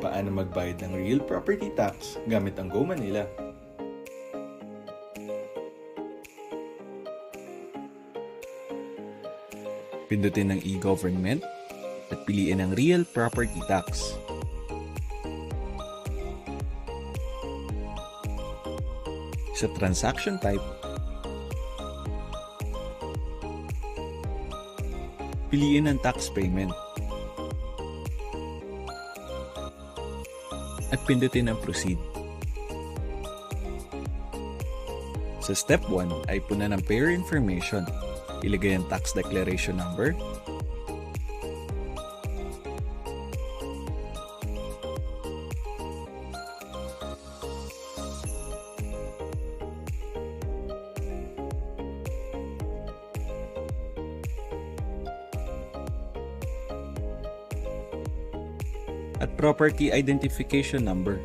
Paano magbayad ng real property tax gamit ang Go Manila? Pindutin ng e-government at piliin ang real property tax. Sa transaction type, piliin ang tax payment. At pindutin ang proceed. Sa step 1 ay puna ng payer information. Ilagay ang tax declaration number, at property identification number.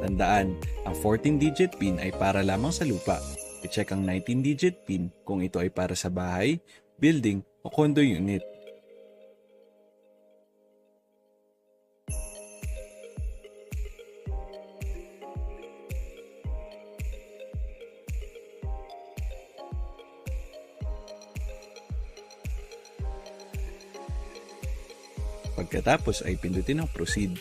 Tandaan, ang 14-digit PIN ay para lamang sa lupa. I-check ang 19-digit PIN kung ito ay para sa bahay, building o condo unit. Pagkatapos ay pindutin ang proceed.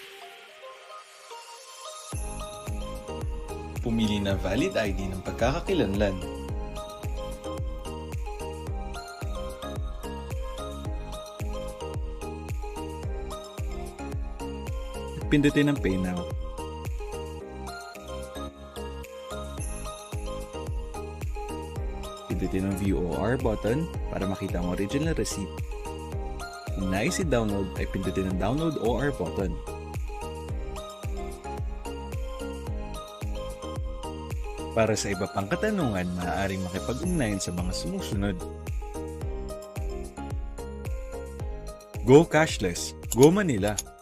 Pumili na valid ID ng pagkakakilanlan. Pindutin ang Pay Now. Pindutin ang View OR button para makita ang original receipt. Nais i-download ay pindutin ang Download OR button. Para sa iba pang katanungan, maaaring makipag-ugnayan sa mga sumusunod. Go Cashless! Go Manila!